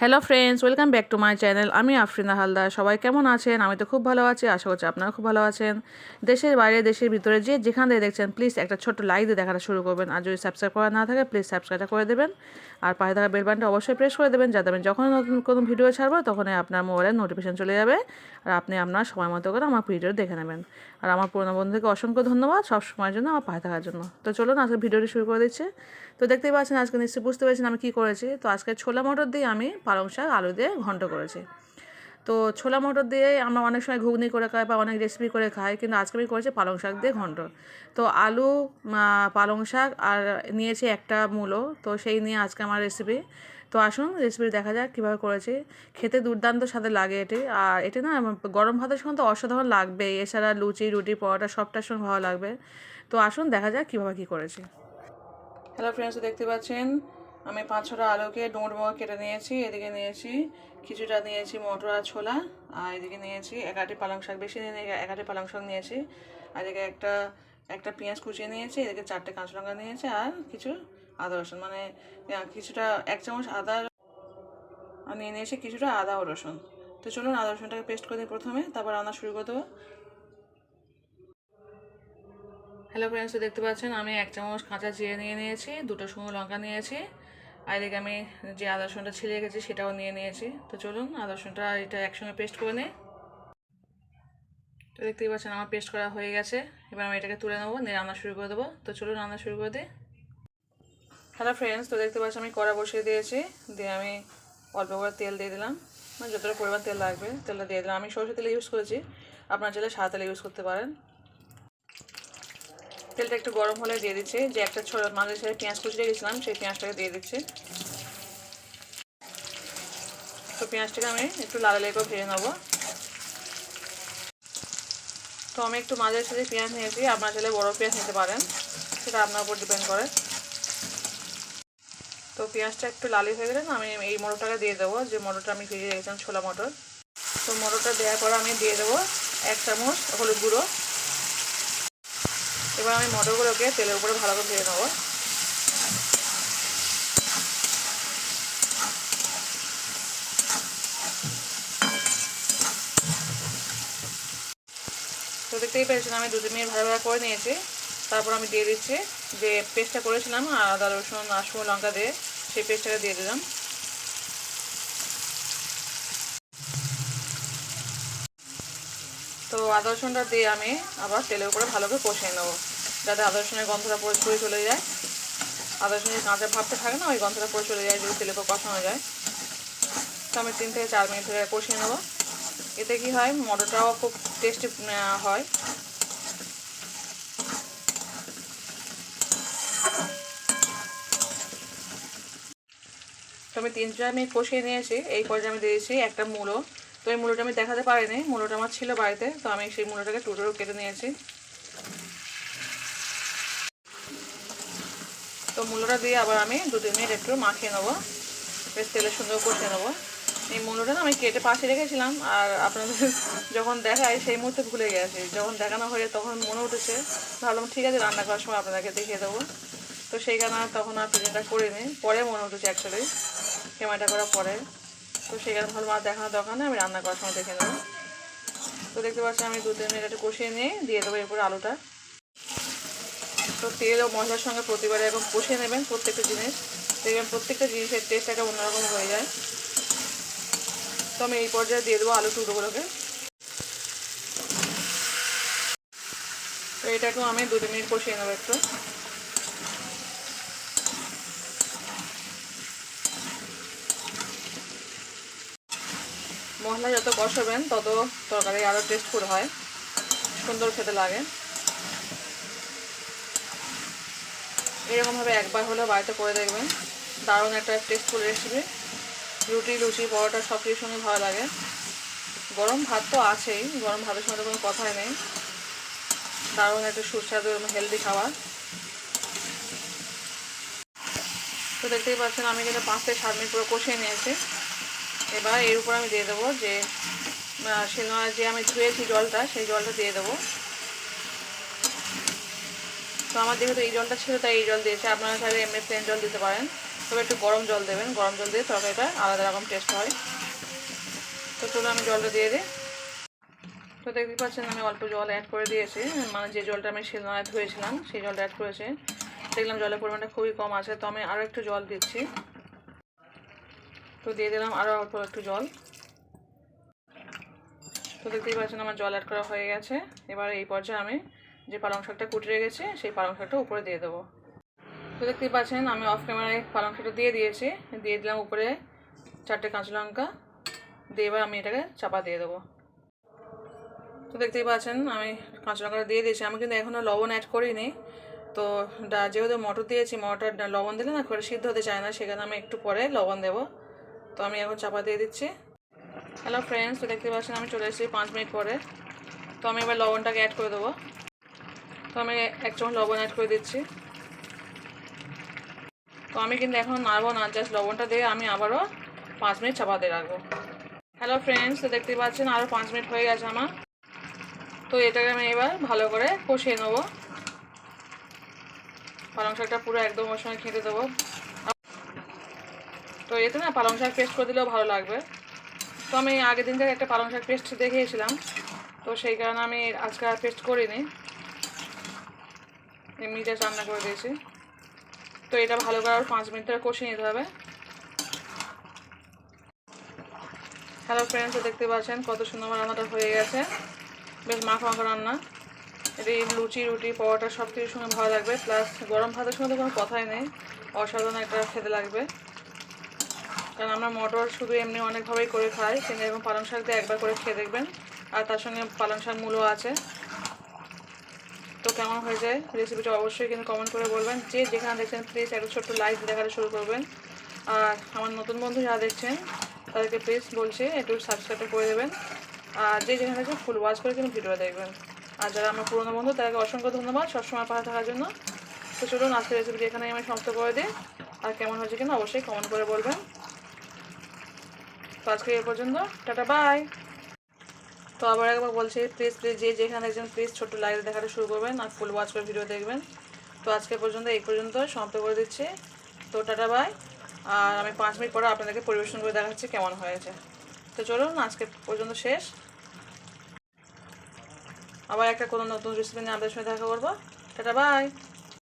Hello friends welcome back to my channel আমি আফরিনা হালদার। সবাই কেমন আছেন? আমি তো খুব ভালো আছি। আশা করছি আপনারা খুব ভালো আছেন। দেশের বাইরে, দেশের ভিতরে যে যেখান থেকে দেখছেন প্লিজ একটা ছোট্ট লাইক দিয়ে দেখাটা শুরু করবেন। আর যদি সাবস্ক্রাইব করা না থাকে প্লিজ সাবস্ক্রাইবটা করে দেবেন। আর পাশে থাকা বেল বাটনটা অবশ্যই প্রেস করে দেবেন, যাতে আমি যখন নতুন কোনো ভিডিও ছাড়বো, তখনই আপনার মোবাইলে নোটিফিকেশন চলে যাবে। আর আপনি আপনার সময় মতো করে আমার ভিডিও দেখে নেবেন। আর আমার পুরোনো বন্ধুকে অসংখ্য ধন্যবাদ সব সময়ের জন্য আমার পাশে থাকার জন্য। তো চলুন আজকে ভিডিওটি শুরু করে দিচ্ছি। তো দেখতেই পাচ্ছেন, আজকে নিশ্চয়ই বুঝতে পেরেছেন আমি কী করেছি। তো আজকে ছোলা মটর দিয়ে আমি পালং শাক, আলু দিয়ে ঘন্ট করেছি। তো ছোলা মটর দিয়ে আমরা অনেক সময় ঘুগনি করে খাই বা অনেক রেসিপি করে খাই, কিন্তু আজকে আমি করেছি পালং শাক দিয়ে ঘন্ট। তো আলু পালং শাক আর নিয়েছি একটা মূলো, তো সেই নিয়ে আজকে আমার রেসিপি তো আসুন রেসিপি দেখা যাক কীভাবে করেছি। খেতে দুর্দান্ত স্বাদে লাগে এটি। আর এটি না গরম ভাতের সঙ্গে তো অসাধারণ লাগবে এছাড়া লুচি, রুটি, পরোটা সবটার সঙ্গে ভালো লাগবে। তো আসুন দেখা যাক কীভাবে কী করেছি। হ্যালো ফ্রেন্ডস দেখতে পাচ্ছেন? আমি পাঁচ ছটা আলুকে ডোঁট বড় কেটে নিয়েছি, এদিকে নিয়েছি কিছুটা নিয়েছি মটর আর ছোলা, আর এদিকে নিয়েছি এগারোটি পালং শাক, বেশি নিয়ে এগারোটি পালং শাক নিয়েছি, আর এদিকে একটা একটা পেঁয়াজ কুচিয়ে নিয়েছি, এদিকে চারটে কাঁচা লঙ্কা নিয়েছি আর কিছু আদা রসুন মানে কিছুটা, এক চামচ আদা আর নিয়ে নিয়েছি কিছুটা আদা রসুন। তো চলুন আদা রসুনটাকে পেস্ট করে দিই প্রথমে, তারপর রান্না শুরু করে দেবো। হ্যালো ফ্রেন্ডস দেখতে পাচ্ছেন, আমি এক চামচ কাঁচা জিরে নিয়ে নিয়েছি, দুটো শুকনো লঙ্কা নিয়েছি, আর এদিকে আমি যে আদা রসুনটা ছিলে সেটাও নিয়ে নিয়েছি। তো চলুন, আদা রসুনটা এটা একসঙ্গে পেস্ট করে নিই। তো দেখতেই পাচ্ছেন, আমার পেস্ট করা হয়ে গেছে, এবার আমি এটাকে তুলে নেব, নিয়ে রান্না শুরু করে দেবো। তো চলুন, রান্না শুরু করে দিই। হ্যালো ফ্রেন্ডস তো দেখতে পাচ্ছি আমি কড়া বসিয়ে দিয়েছি, দিয়ে আমি অল্প করে তেল দিয়ে দিলাম। মানে যতটা পরিমাণ তেল লাগবে, তেলটা দিয়ে দিলাম। আমি সরষে তেল ইউজ করেছি, আপনার চাইলে সাদা তেল ইউজ করতে পারেন। তেলটা একটু গরম হলে দিয়ে দিচ্ছি। যে একটা ছোট মাঝে ছেড়ে পেঁয়াজ কুচি রেখেছিলাম সেই পেঁয়াজটাকে দিয়ে দিচ্ছি। তো পেঁয়াজটাকে আমি একটু লাল লাল করে ভেজে নেব। তো আমি একটু মাঝের সাথে পেঁয়াজ নিয়েছি, আপনার চাইলে বড় পেঁয়াজ নিতে পারেন, সেটা আপনার উপর ডিপেন্ড করে। তো পেঁয়াজটা একটু লালি হয়ে গেলে আমি এই মটরটাকে দিয়ে দেবো, যে মটরটা আমি ভিজিয়ে রেখেছিলাম ছোলা মটর। তো মটরটা দেওয়ার পর আমি দিয়ে দেবো এক চামচ হলুদ গুঁড়ো। এবার আমি মটরগুলোকে তেলের উপরে ভালো করে ভেজে নেব। তো দেখতেই পেরেছেন, আমি দু তিন মিনিট ভালো ভালো করে নিয়েছি। তারপর আমি দিয়ে দিচ্ছি যে পেস্টটা করেছিলাম আদা, রসুন আর লঙ্কা দিয়ে সেই পেস্টটাকে দিয়ে দিলাম। তো আদা, রসুনটা দিয়ে আমি আবার তেলের উপরে ভালো করে কষিয়ে নেব। যাতে আদা রসুনের গন্ধটা পরে চলে যায়। আদা রসুনের কাঁচা ভাবটা থাকে না, ওই গন্ধটা পরে চলে যায়, যদি তেলের কষানো যায়। তো আমি তিন থেকে চার মিনিট ধরে কষিয়ে নেব। এতে কি হয়, মটরটাও খুব টেস্টি হয়। তো আমি তিন চার মিনিট কষিয়ে নিয়েছি। এই পর্যায়ে আমি দিয়েছি একটা মূলো। তো এই মূলোটা আমি দেখাতে পারিনি। মূলোটা আমার ছিল বাড়িতে, তো আমি সেই মূলোটাকে টুটোরো কেটে নিয়েছি। তো মূলোটা দিয়ে আবার আমি দু তিন মিনিট একটু মাখিয়ে নেব। বেশ তেলে সুন্দর কষিয়ে নেব। এই মূলোটা না আমি কেটে পাশে রেখেছিলাম আর আপনাদের যখন দেখায় সেই মুহূর্তে ভুলে গেছি। যখন দেখানো হয়ে তখন মনে উঠেছে, ভাবলাম ঠিক আছে, রান্না করার সময় আপনাদেরকে দেখিয়ে দেবো। তো সেই কারণে আর তখন আর প্রেজেন্টটা করিনি। পরে মনে উঠেছে অ্যাকচুয়ালি ক্যামেরাটা করার পরে। তো সেই কারণে ভালো মাছ দেখানোর দরকার নেই, আমি রান্না করার সময় দেখে নেব। তো দেখতে পাচ্ছি আমি দু তিন মিনিট একটু কষিয়ে নিয়ে দিয়ে দেবো এরপরে আলুটা। তো তেল ও মশলার সঙ্গে প্রতিবারে এরকম কষিয়ে নেবেন প্রত্যেকটা জিনিস। দেখবেন প্রত্যেকটা জিনিসের টেস্ট একটা অন্যরকম হয়ে যায়। তো আমি এই পর্যায়ে দিয়ে দেবো আলু টুকরোগুলোকে। তো এটাকেও আমি দু মিনিট কষিয়ে নেব একটু। মশলা যত কষাবেন, তত তরকারি আরও টেস্টফুল হয়। সুন্দর খেতে লাগে। এরকমভাবে একবার হলেও বাড়িতে করে দেখবেন। দারুণ একটা টেস্টফুল রেসিপি রুটি, লুচি, পরোটা সব কিছুর সঙ্গে ভালো লাগে। গরম ভাত তো আছেই, গরম ভাতের সঙ্গে কোনো কথাই নেই। দারুণ একটা সুস্বাদু এবং হেলদি খাবার। তো দেখতেই পাচ্ছেন, আমি কিন্তু পাঁচ থেকে সাত মিনিট পুরো কষিয়ে নিয়েছি। এবার এর উপর আমি দিয়ে দেবো যে শিলনোড়া যে আমি ধুয়েছি জলটা, সেই জলটা দিয়ে দেবো। তো আমার যেহেতু এই জলটা ছিল, তাই এই জল দিয়েছে। আপনারা চাইলে এমনি প্লেন জল দিতে পারেন। তবে একটু গরম জল দেবেন। গরম জল দিয়ে তরকারিটা আলাদা রকম টেস্ট হয়। তো চলো আমি জলটা দিয়ে দিই। তো দেখতে পাচ্ছেন, আমি অল্প জল অ্যাড করে দিয়েছি। মানে যে জলটা আমি শিলনোড়ায় ধুয়েছিলাম সেই জলটা অ্যাড করেছি। দেখলাম জলের পরিমাণটা খুবই কম আছে, তো আমি আরও একটু জল দিচ্ছি। তো দিয়ে দিলাম আরও অল্প একটু জল। তো দেখতেই পাচ্ছেন, আমার জল অ্যাড করা হয়ে গেছে। এবার এই পর্যায়ে আমি যে পালং শাকটা কুটে গেছে, সেই পালং শাকটা উপরে দিয়ে দেবো। তো দেখতেই পাচ্ছেন, আমি অফ ক্যামেরায় পালং শাকটা দিয়ে দিয়েছি। দিয়ে দিলাম উপরে চারটে কাঁচা লঙ্কা। দিয়ে এবার আমি এটাকে চাপা দিয়ে দেবো। তো দেখতেই পাচ্ছেন, আমি কাঁচা লঙ্কাটা দিয়ে দিয়েছি। আমি কিন্তু এখনও লবণ অ্যাড করিনি। তো যেহেতু মটর দিয়েছি, মটর লবণ দিলে না করে সিদ্ধ হতে চায় না, সেখানে আমি একটু পরে লবণ দেবো। তো আমি এখন চাপা দিয়ে দিচ্ছি। হ্যালো ফ্রেন্ডস তো দেখতে পাচ্ছেন, আমি চলে এসেছি পাঁচ মিনিট পরে। তো আমি এবার লবণটাকে অ্যাড করে দেবো। তো আমি এক চামচ লবণ অ্যাড করে দিচ্ছি। তো আমি কিন্তু এখন নাড়বো না জাস্ট লবণটা দিয়ে আমি আবারও পাঁচ মিনিট চাপা দিয়ে রাখব। হ্যালো ফ্রেন্ডস তো দেখতেই পাচ্ছেন আরও পাঁচ মিনিট হয়ে গেছে আমার। তো এটাকে আমি এবার ভালো করে কষিয়ে নেব। পালং শাকটা পুরো একদম ওর সঙ্গে খেতে দেবো। তো এতে না পালং শাক পেস্ট করে দিলেও ভালো লাগবে। তো আমি আগের দিন থেকে একটা পালং শাক পেস্ট দেখিয়েছিলাম। তো সেই কারণে আমি আজকে আর পেস্ট করিনি। এমনি জাস্ট রান্না করে দিয়েছি। তো এটা ভালো করে আর পাঁচ মিনিট ধরে কষিয়ে নিতে হবে। হ্যালো ফ্রেন্ডস দেখতে পাচ্ছেন কত সুন্দর রান্নাটা হয়ে গেছে। বেশ মাখা মাখা রান্না। এটা লুচি, রুটি, পরোটা সব কিছুর সঙ্গে ভালো লাগবে। প্লাস গরম ভাতের সঙ্গে তো কোনো কথাই নেই। অসাধারণ একটা খেতে লাগবে। কারণ আমরা মটর শুধু এমনি অনেকভাবেই করে খাই। কিন্তু এরকম পালং শাক দিয়ে একবার করে খেয়ে দেখবেন। আর তার সঙ্গে পালং শাক মূলও আছে। তো কেমন হয়েছে রেসিপিটা অবশ্যই কিন্তু কমেন্ট করে বলবেন। যে যেখানে দেখছেন প্লিজ একটা ছোট্ট লাইক দেখাতে শুরু করবেন। আর আমার নতুন বন্ধু যারা দেখছেন, তাদেরকে প্লিজ বলছি, একটু সাবস্ক্রাইব করে দেবেন। আর যে যেখানে দেখছেন ফুল ওয়াচ করে কিন্তু ভিডিও দেখবেন। আর যারা আমার পুরনো বন্ধু, তাদেরকে অসংখ্য ধন্যবাদ সবসময় পাশে থাকার জন্য। তো চলুন, আজকের রেসিপিটি এখানে আমি সমাপ্ত করে দিই। আর কেমন হয়েছে কিনা অবশ্যই কমেন্ট করে বলবেন। তো আজকে এ পর্যন্ত, টাটা বাই তো আবার একবার বলছি প্লিজ প্লিজ যে যেখানে দেখছেন প্লিজ ছোট্ট লাইক দেখাটা শুরু করবেন আর ফুল ওয়াচ করে ভিডিও দেখবেন। তো আজকে পর্যন্ত, এই পর্যন্ত সমাপ্ত করে দিচ্ছি। তো টাটা বাই আর আমি পাঁচ মিনিট পরে আপনাদেরকে পরিবেশন করে দেখাচ্ছি কেমন হয়েছে। তো চলুন, আজকে পর্যন্ত শেষ। আবার একটা কোনো নতুন রেসিপি নিয়ে আপনাদের সঙ্গে দেখা করব। Tata bye